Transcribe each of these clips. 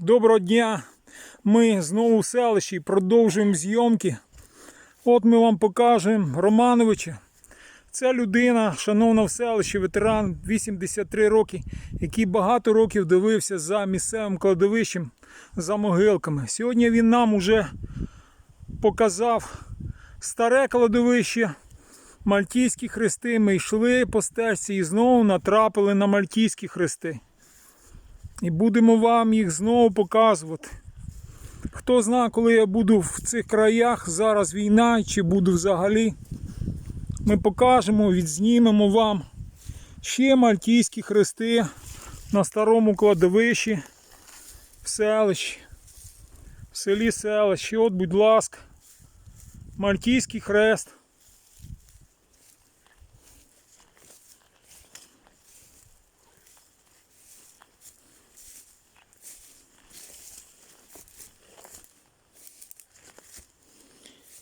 доброго дня. Ми знову в селищі продовжуємо зйомки. От ми вам покажемо Романовича. Це людина, шановна в селищі, ветеран 83 роки, який багато років дивився за місцевим кладовищем, за могилками. Сьогодні він нам уже показав старе кладовище, мальтійські хрести. Ми йшли по стежці і знову натрапили на мальтійські хрести. І будемо вам їх знову показувати. Хто знає, коли я буду в цих краях, зараз війна чи буду взагалі. Ми покажемо, відзнімемо вам ще мальтійські хрести на старому кладовищі в селищі. В селі селище. От, будь ласка, мальтійський хрест.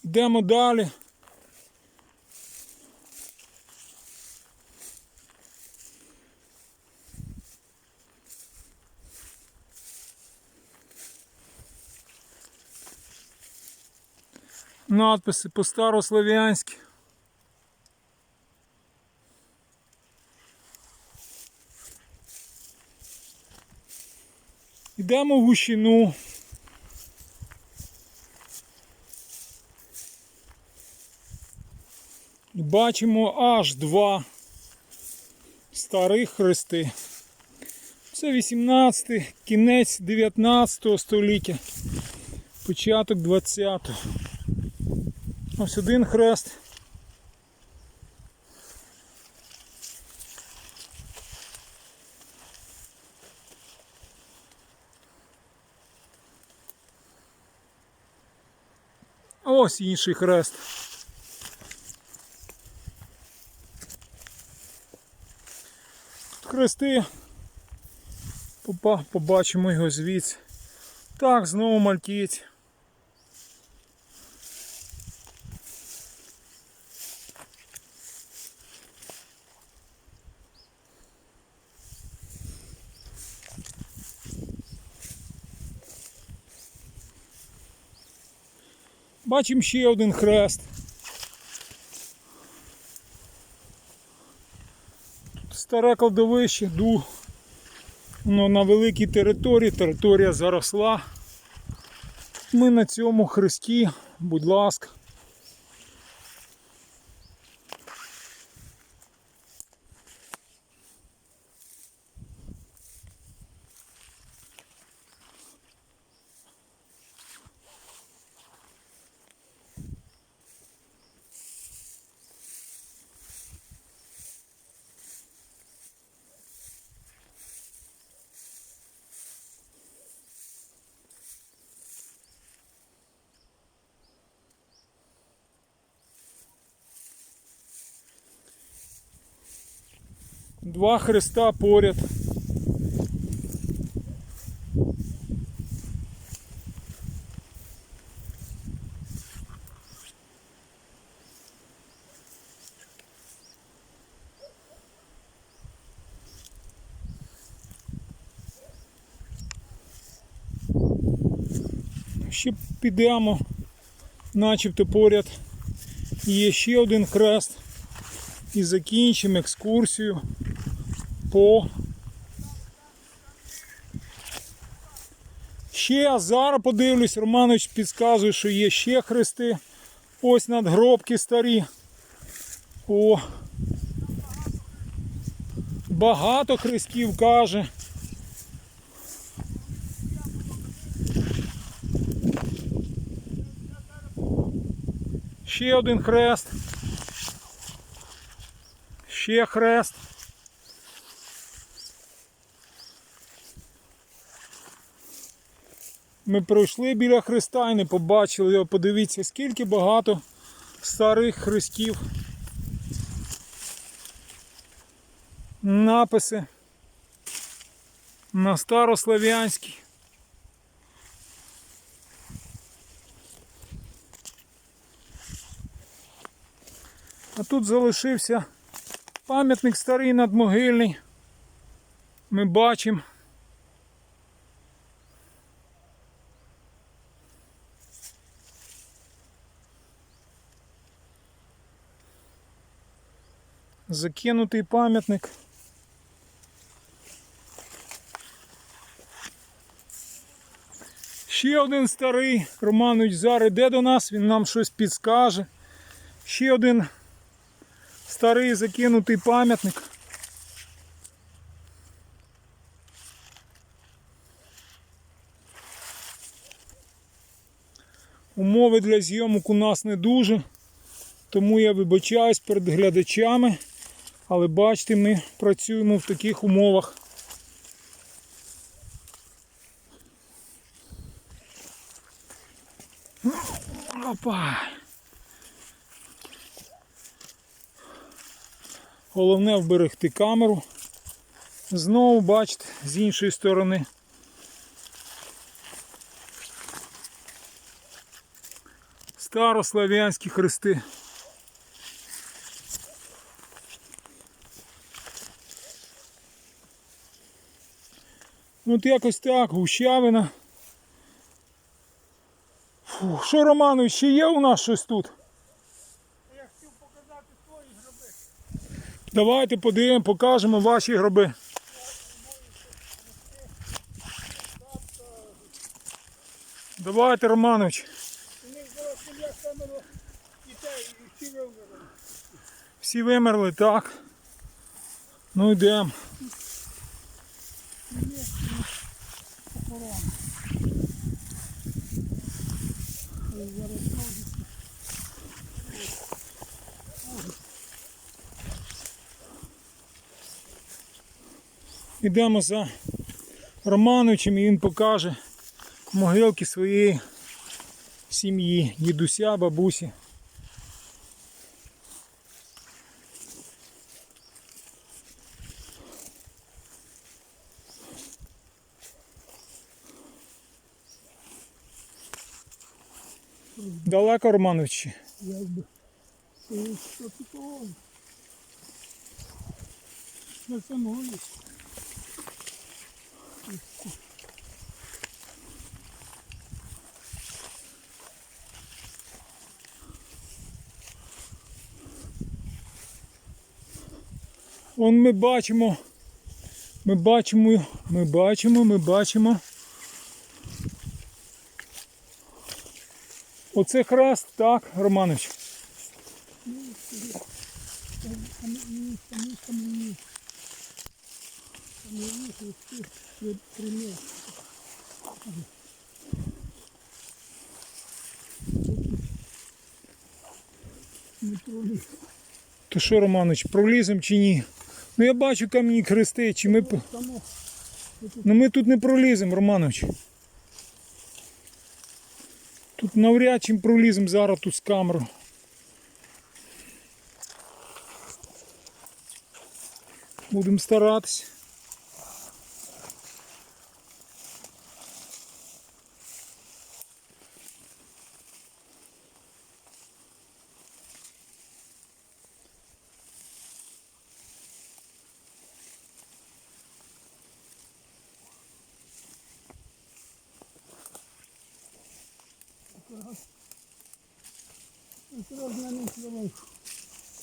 Йдемо далі. Надписи по-старослов'янськи. Йдемо в гущину. Бачимо аж два старих хрести. Це 18, кінець 19 століття, початок 20-го. Ось один хрест. Ось інший хрест. Хрести. Побачимо його звідси. Так, знову мальтієць. Бачимо ще один хрест. Старе кладовище, ду. Воно на великій території, територія заросла. Ми на цьому хресті, будь ласка. Два хреста поряд. Ще підемо, начебто поряд. Є ще один хрест. І закінчимо екскурсію по ще зараз подивлюсь, Романович підказує, що є ще хрести. Ось надгробки старі. О. Багато хрестів каже. Ще один хрест. Ще хрест. Ми пройшли біля хреста і не побачили його. Подивіться, скільки багато старих хрестів. Написи на старослов'янській. А тут залишився пам'ятник старий надмогильний. Ми бачимо. Закинутий пам'ятник. Ще один старий Романович зараз йде до нас, він нам щось підскаже. Ще один старий закинутий пам'ятник. Умови для зйомок у нас не дуже, тому я вибачаюсь перед глядачами, але бачите, ми працюємо в таких умовах. Опа. Головне вберегти камеру. Знову бачите, з іншої сторони. Старослав'янські хрести. От якось так, гущавина. Фу, що, Романович, ще є у нас щось тут? Я хотів показати свої гроби. Давайте подивимо, покажемо ваші гроби. Давайте, Романович. Всі вимерли, так. Ну йдемо. Охорона. Ой, Зараз знову. Йдемо за Романовичем і він покаже могилки своєї сім'ї, дідуся, бабусі. Далеко Романовичі? Якби. На самої. Вон ми бачимо, ми бачимо, ми бачимо, ми бачимо. Оце хрест, так, Романович? То що, Романович, пролізем чи ні? Ну я бачу кам'яні хрести, чи ми. Ну ми тут не проліземо, Романович. Тут навряд чи проліземо зараз тут з камеру. Будемо старатися.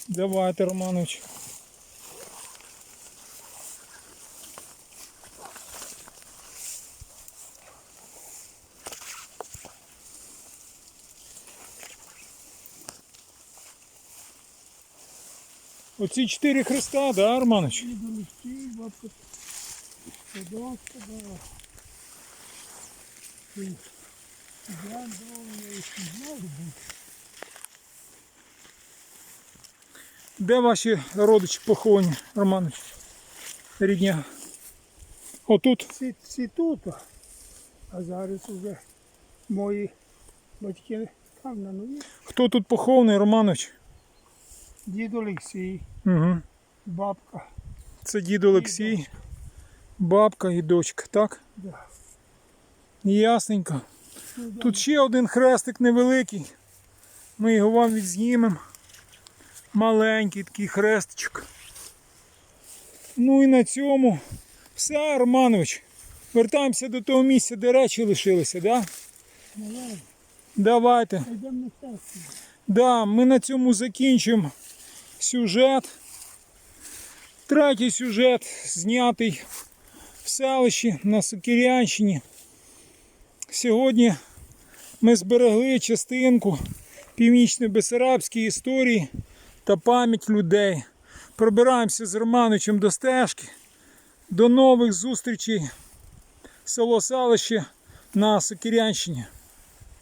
Давайте, Романович. Оці чотири хреста, да, Романович? І до листі, бабка. Садок, да. І Я думаю, що знову буде. Де ваші родичі поховані, Романович? Рідня. Отут. Ці, ці тут, а зараз вже мої батьки там на нові. Хто тут похований, Романович? Дід Олексій, Угу. бабка. Це дід Олексій, бабка і дочка, так? Да. Ясненько. Ну, да. Тут ще один хрестик невеликий. Ми його вам відзнімемо. Маленький такий хрестичок. Ну і на цьому все, Романович. Вертаємося до того місця, де речі лишилися, да? Давай, Давайте. Да, ми на цьому закінчимо сюжет. Третій сюжет знятий в селищі на Сокирянщині. Сьогодні ми зберегли частинку північної Бесарабської історії та пам'ять людей. Пробираємося з Романовичем до стежки. До нових зустрічей. Село селище на Сокирянщині.